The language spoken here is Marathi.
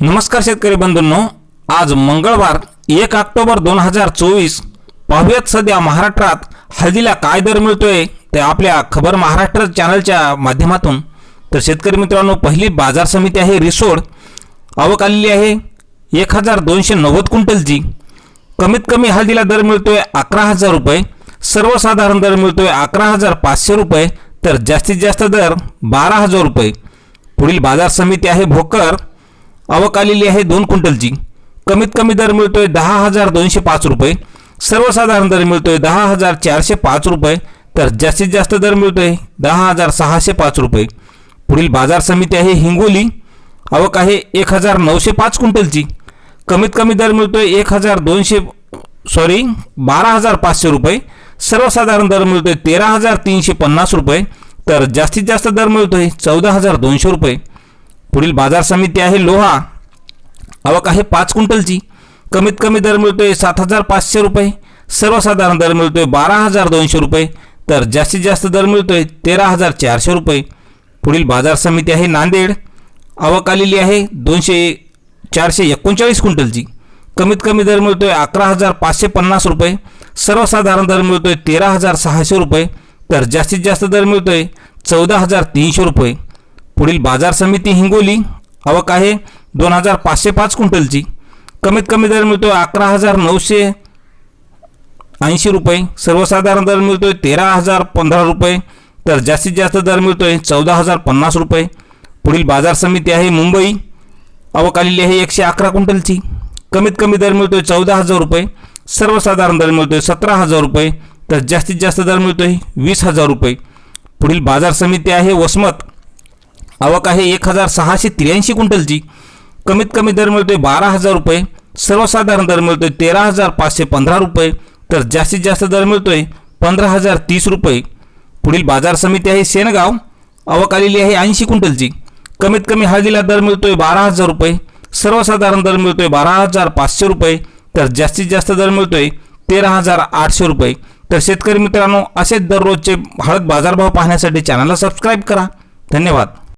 नमस्कार शेतकरी बंधूंनो आज मंगळवार एक ऑक्टोबर दोन हजार चोवीस पाहूयात सध्या महाराष्ट्रात हळदीला काय दर मिळतोय ते आपल्या खबर महाराष्ट्र चॅनलच्या माध्यमातून. तर शेतकरी मित्रांनो पहिली बाजार समिती आहे रिसोड. आवक आलेली आहे एक हजार दोनशे नव्वद क्विंटलची कमीत कमी हळदीला दर मिळतोय अकरा हजार रुपये. सर्वसाधारण दर मिळतोय अकरा हजार पाचशे रुपये. तर जास्तीत जास्त दर बारा हजार रुपये. पुढील बाजार समिती आहे भोकर. आवक आलेली आहे दोन क्विंटलची. कमीत कमी दर मिळतोय दहा हजार दोनशे पाच रुपये. सर्वसाधारण दर मिळतोय दहा हजार चारशे पाच रुपये. तर जास्तीत जास्त दर मिळतोय दहा हजार सहाशे पाच रुपये. पुढील बाजार समिती आहे हिंगोली. आवक आहे एक हजार नऊशे पाच क्विंटलची. कमीत कमी दर मिळतोय एक हजार दोनशे सॉरी बारा हजार पाचशे रुपये. सर्वसाधारण दर मिळतोय तेरा हजार तीनशे पन्नास रुपये. तर जास्तीत जास्त दर मिळतोय चौदा हजार दोनशे रुपये. पुढील बाजार समिती आहे लोहा. आवक आहे पाच क्विंटलची. कमीत कमी दर मिळतोय सात हजार पाचशे रुपये. सर्वसाधारण दर मिळतोय बारा हजार दोनशे रुपये. तर जास्तीत जास्त दर मिळतोय तेरा हजार चारशे रुपये. पुढील बाजार समिती आहे नांदेड. आवक आलेली आहे दोनशे चारशे एकोणचाळीस क्विंटलची. कमीत कमी दर मिळतोय अकरा हजार पाचशे पन्नास रुपये. सर्वसाधारण दर मिळतोय तेरा हजार सहाशे रुपये. तर जास्तीत जास्त दर मिळतोय चौदा हजार तीनशे रुपये. पुढील बाजार समिती हिंगोली आवक आहे दोन हजार पाचशे पाच क्विंटलची. कमीत कमी दर मिळतो अकरा हजार नऊशे ऐंशी रुपये. सर्वसाधारण दर मिळतोय तेरा हजार पंधरा रुपये. तर जास्तीत जास्त दर मिळतोय चौदा हजार पन्नास रुपये. पुढील बाजार समिती आहे मुंबई आवक आलेली आहे एकशे अकरा क्विंटलची. कमीत कमी दर मिळतोय चौदा हजार रुपये. सर्वसाधारण दर मिळतोय सतरा हजार रुपये. तर जास्तीत जास्त दर मिळतोय वीस हजार रुपये. पुढील बाजार समिती आहे वसमत आवक आहे एक हजार सहाशे त्र्याऐंशी क्विंटलची. कमीत कमी दर मिळतोय बारा हजार रुपये. सर्वसाधारण दर मिळतोय तेरा हजार पाचशे पंधरा रुपये. तर जास्तीत जास्त दर मिळतोय पंधरा हजार तीस रुपये. पुढील बाजार समिती आहे सेनगाव आवक आलेली आहे ऐंशी क्विंटलची. कमीत कमी हळदीला दर मिळतोय बारा हजार रुपये. सर्वसाधारण दर मिळतोय बारा हजार पाचशे रुपये. तर जास्तीत जास्त दर मिळतोय तेरा हजार आठशे रुपये. तर शेतकरी मित्रांनो असेच दररोजचे हळद बाजारभाव पाहण्यासाठी चॅनलला सबस्क्राईब करा. धन्यवाद.